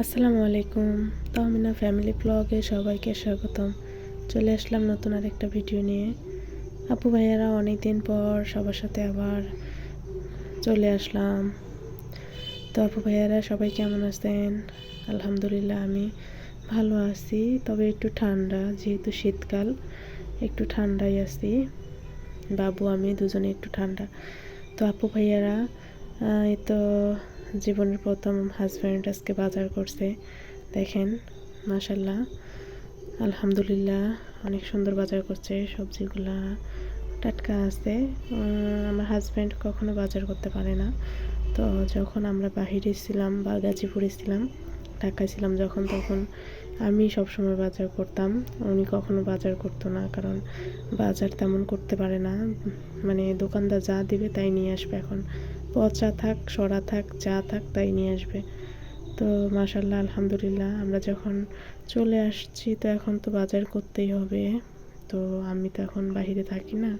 আসসালামু আলাইকুম। তাহমিনা ফ্যামিলি ব্লগে সবাইকে স্বাগতম। চলে আসলাম নতুন আরেকটা ভিডিও নিয়ে। আপু ভাইয়ারা অনেক দিন পর সবার সাথে আবার চলে আসলাম। তো আপু ভাইয়ারা সবাই কেমন আছেন? আলহামদুলিল্লাহ আমি ভালো আছি, তবে একটু ঠান্ডা, যেহেতু শীতকাল, একটু ঠান্ডাই আছি। বাবু, আমি দুজনে একটু ঠান্ডা। তো আপু ভাইয়ারা এই তো জীবনের প্রথম হাজব্যান্ড আজকে বাজার করছে। দেখেন মাশাল্লাহ আলহামদুলিল্লাহ, অনেক সুন্দর বাজার করছে। সবজিগুলা টাটকা আছে। আমার হাজব্যান্ড কখনো বাজার করতে পারে না। তো যখন আমরা বাহিরে ছিলাম বা গাজীপুরে ছিলাম, ঢাকায় ছিলাম যখন, তখন আমি সবসময় বাজার করতাম। উনি কখনো বাজার করতো না, কারণ বাজার তেমন করতে পারে না। মানে দোকানদার যা দিবে তাই নিয়ে আসবে এখন। পচা থাক, সরা থাক, যা থাক তাই নিয়ে আসবে। তো মাশাল্লাহ আলহামদুলিল্লাহ, আমরা যখন চলে আসছি তো এখন তো বাজার করতেই হবে। তো আমি তো এখন বাইরে থাকি না,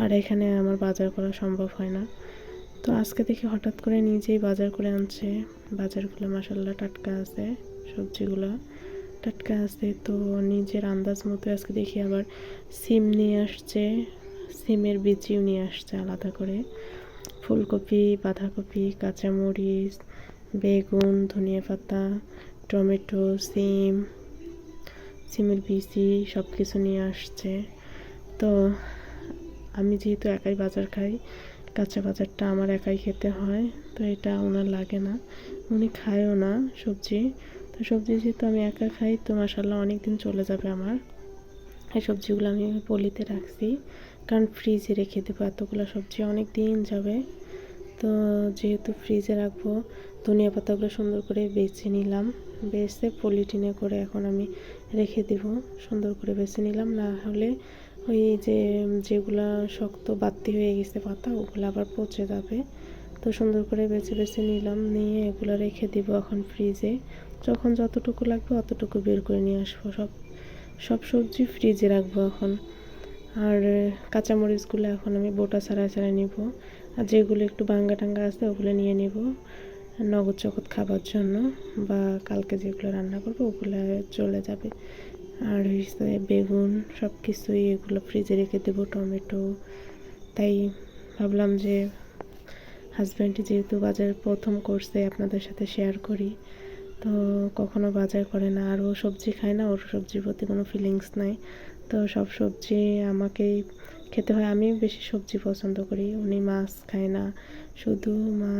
আর এখানে আমার বাজার করা সম্ভব হয় না। তো আজকে দেখি হঠাৎ করে নিজেই বাজার করে আনছে। বাজারগুলো মাসাল্লাহ টাটকা আছে, সবজিগুলো টাটকা আছে। তো নিজের আন্দাজ মতো আজকে দেখি আবার সিম নিয়ে আসছে, সিমের বিচিও নিয়ে আসছে আলাদা করে। ফুলকপি, বাঁধাকপি, কাঁচামরিচ, বেগুন, ধনিয়া পাতা, টমেটো, সিম, সিমের বিচি সব কিছু নিয়ে আসছে। তো আমি যেহেতু একাই বাজার খাই, কাঁচা বাজারটা আমার একাই খেতে হয়, তো এটা ওনার লাগে না। উনি খায়ও না সবজি। তো সবজি যেহেতু আমি একা খাই, তো মাসাল্লাহ অনেক দিন চলে যাবে আমার। এই সবজিগুলো আমি পলিতে রাখছি। কারণ ফ্রিজে রেখে দেবো এতগুলো সবজি অনেক দিন যাবে। তো যেহেতু ফ্রিজে রাখব, ধনিয়া পাতাগুলো সুন্দর করে বেছে নিলাম। বেছে পলিটিনে করে এখন আমি রেখে দেব, সুন্দর করে বেছে নিলাম। না হলে ওই যে, যেগুলা শক্ত বাতি হয়ে গেছে পাতা, ওগুলো আবার পচে যাবে। তো সুন্দর করে বেছে বেছে নিলাম, নিয়ে এগুলো রেখে দিব এখন ফ্রিজে যখন যতটুকু লাগবে অতটুকু বের করে নিয়ে আসব। সব সব সবজি ফ্রিজে রাখব এখন। আর কাঁচামরিচগুলো এখন আমি বোটা ছাড়া ছাড়া নিব। আর যেগুলো একটু বাঙ্গা টাঙ্গা আছে, ওগুলো নিয়ে নিব। নগদ চকত খাবার জন্য বা কালকে যেগুলো রান্না করব, ওগুলো চলে যাবে। আর হচ্ছে বেগুন সব কিছুই এগুলো ফ্রিজে রেখে দেবো, টমেটো। তাই ভাবলাম যে হাজব্যান্ড যেহেতু বাজার প্রথম করছে, আপনাদের সাথে শেয়ার করি। তো কখনো বাজার করে না, আর ও সবজি খায় না, ওর সবজির প্রতি কোনো ফিলিংস নাই। তো সব সবজি আমাকেই খেতে হয়। আমি বেশি সবজি পছন্দ করি। উনি মাছ খায় না। শুধু মা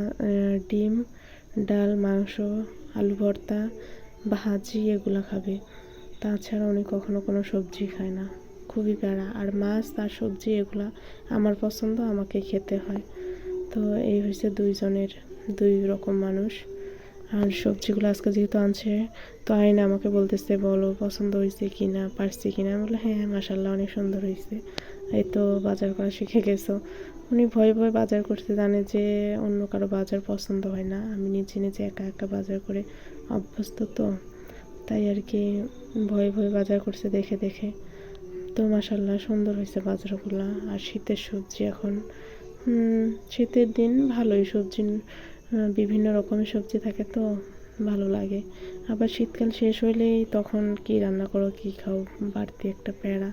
ডিম, ডাল, মাংস, আলু ভর্তা, ভাজি এগুলো খাবে। তাছাড়া উনি কখনো কোনো সবজি খায় না। খুবই প্যারা। আর মাছ, আর সবজি এগুলা আমার পছন্দ, আমাকে খেতে হয়। তো এই হচ্ছে দুইজনের, দুই রকম মানুষ। আর সবজিগুলো আজকে যেহেতু আনছে, তো আইন আমাকে বলতেছে, বলো পছন্দ হয়েছে কি না পারছি কি না বললাম হ্যাঁ মাসাল্লাহ অনেক সুন্দর হয়েছে। এই তো বাজার করা শিখে গেছো। উনি ভয়ে ভয়ে বাজার করতে জানে যে অন্য কারও বাজার পছন্দ হয় না। আমি নিজে নিজে একা একা বাজার করে অভ্যস্ত তো, তাই আর কি ভয়ে ভয়ে বাজার করছে দেখে দেখে। তো মাসাল্লাহ সুন্দর হয়েছে বাজারগুলো। আর শীতের সবজি এখন শীতের দিন ভালোই সবজি বিভিন্ন রকম সবজি থাকে তো, ভালো লাগে। আবার শীতকাল শেষ হইলেই তখন কি রান্না করো, কি খাও, বাড়তি একটা প্যারা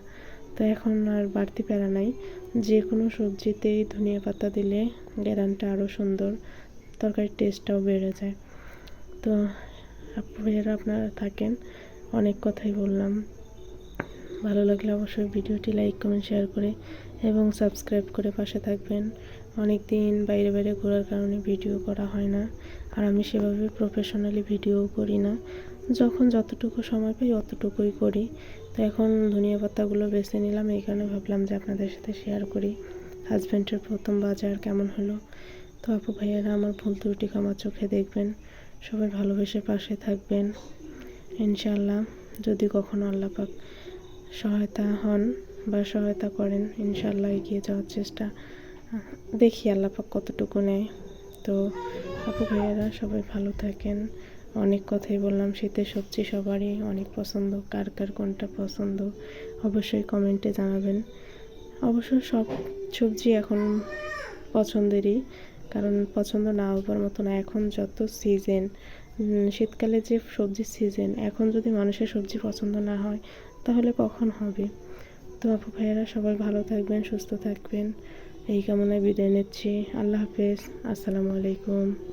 তো এখন আর বাড়তি প্যারা নাই। যে কোনো সবজিতেই ধনিয়া পাতা দিলে গ্যারানটা আরও সুন্দর, তরকারির টেস্টটাও বেড়ে যায়। তো আপনারা থাকেন, অনেক কথাই বললাম। ভালো লাগলে অবশ্যই ভিডিওটি লাইক, কমেন্ট, শেয়ার করে এবং সাবস্ক্রাইব করে পাশে থাকবেন। অনেক দিন বাইরে বাইরে ঘোরার কারণে ভিডিও করা হয় না। আর আমি সেভাবে প্রফেশনালি ভিডিও করি না। যখন যতটুকু সময় পাই অতটুকুই করি। তো এখন ধনিয়া পাতাগুলো বেছে নিলাম, এইখানে ভাবলাম যে আপনাদের সাথে শেয়ার করি। হাজব্যান্ডের প্রথম বাজার কেমন হলো? তো আপু ভাইয়ারা আমার ভুল ত্রুটি ক্ষমা চোখে দেখবেন। সবাই ভালোবেসে পাশে থাকবেন। ইনশাল্লাহ যদি কখনো আল্লাহ পাক সহায়তা হন বা সহায়তা করেন ইনশাল্লাহ এগিয়ে যাওয়ার চেষ্টা। দেখি আল্লাহ পাক কতটুকু নেয়। তো আপু ভাইয়ারা সবাই ভালো থাকেন। অনেক কথাই বললাম, শীতের সবজি সবারই অনেক পছন্দ, কার কার কোনটা পছন্দ অবশ্যই কমেন্টে জানাবেন। অবশ্য সব সবজি এখন পছন্দেরই, কারণ পছন্দ না হবার মতো না। এখন যত সিজন শীতকালে যে সবজির সিজন এখন যদি মানুষের সবজি পছন্দ না হয় তাহলে কখন হবে? তো আপু ভাইয়েরা, সবাই ভালো থাকবেন, সুস্থ থাকবেন। এই কামনায় বিদায় নিচ্ছি। আল্লাহ হাফেজ। আসসালামু আলাইকুম।